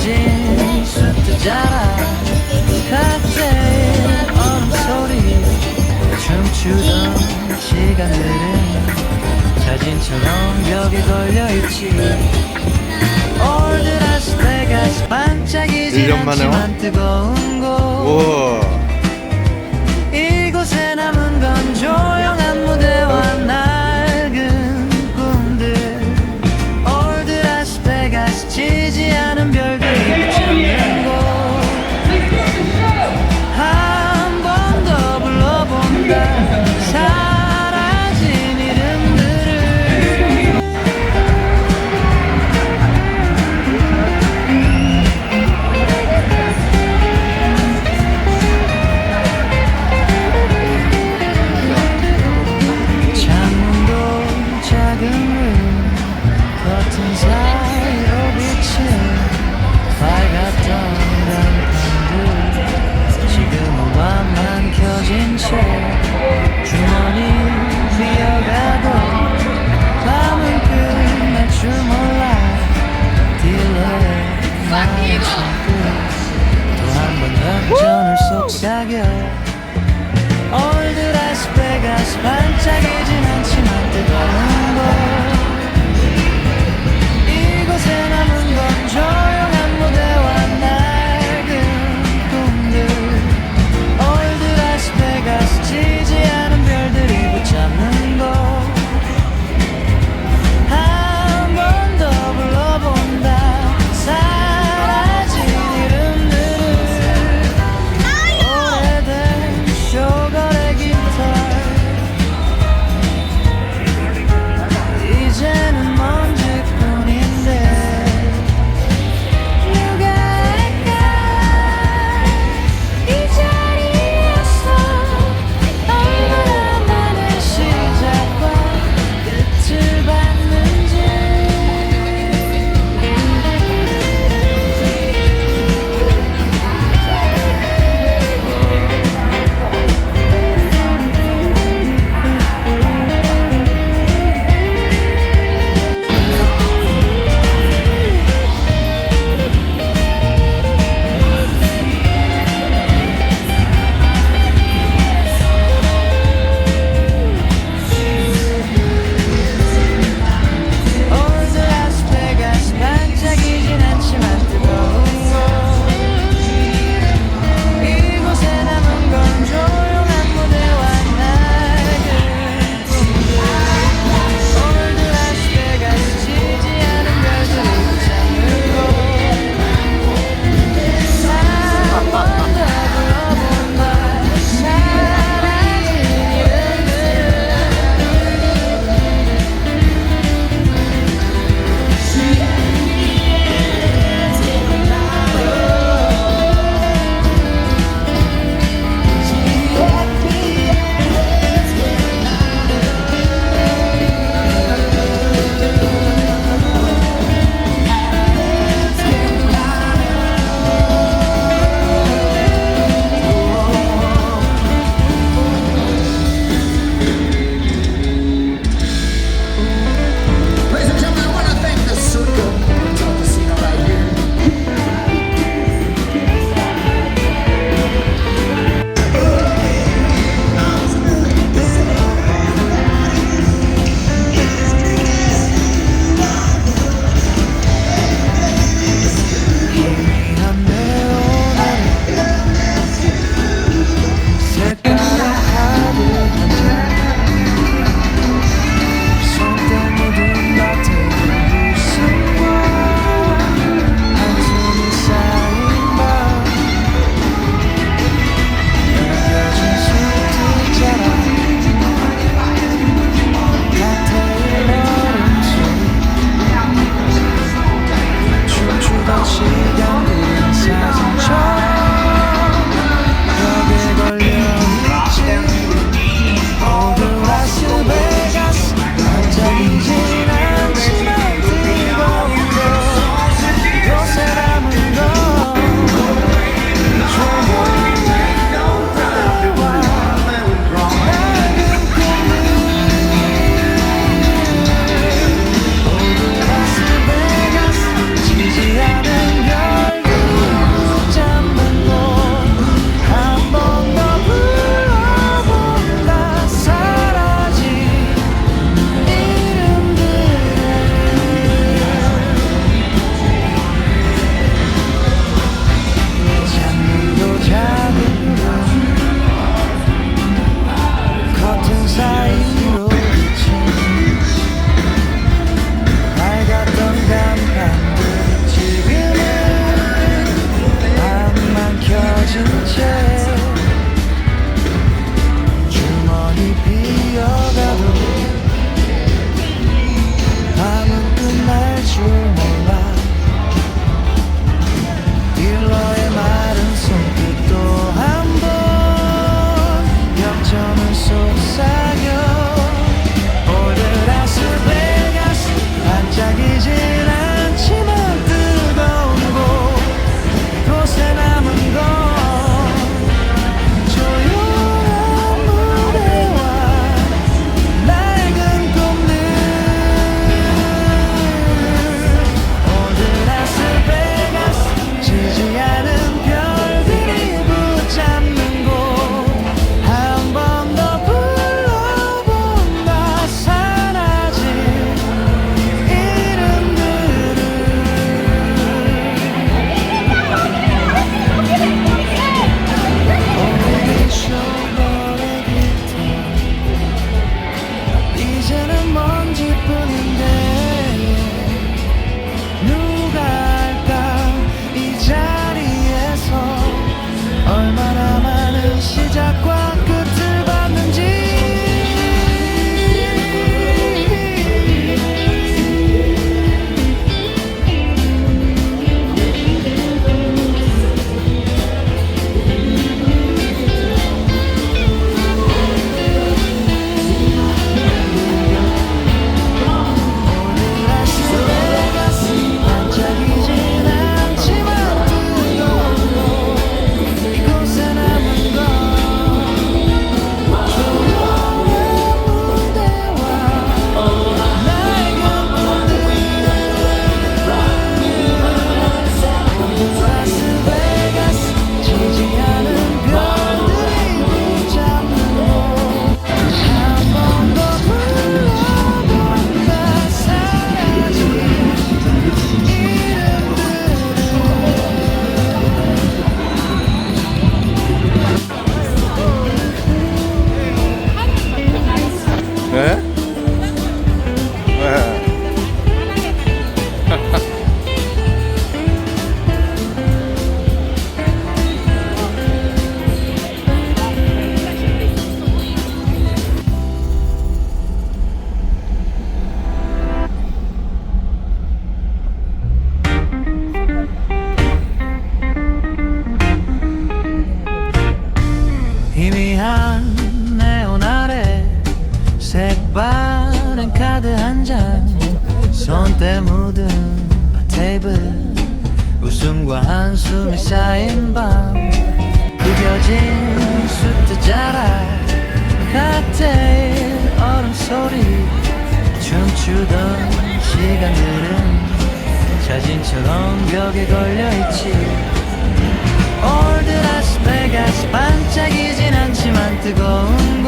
느껴진 숫자라. 각자의 얼음 소리 춤추던 시간들은 사진처럼 벽에 걸려있지. Vegas 반짝이진 1년 만에 뜨거운 곳 한잔. 손때 묻은 테이블. 웃음과 한숨이 쌓인 밤. 구겨진 숲도 자라 칵테일 얼음 소리. 춤추던 시간들은 자진처럼 벽에 걸려있지. 올드 라스베가스 반짝이진 않지만 뜨거운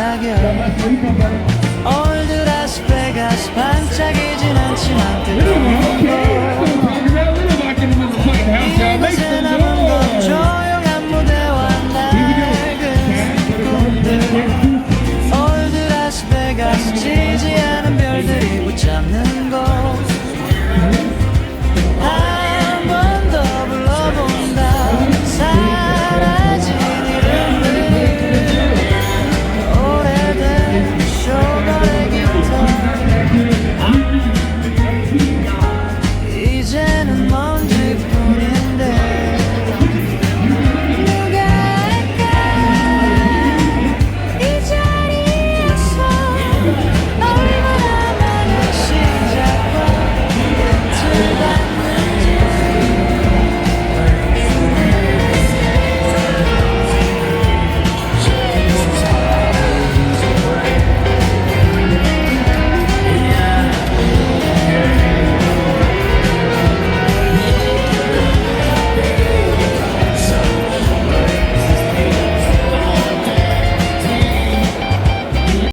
사겨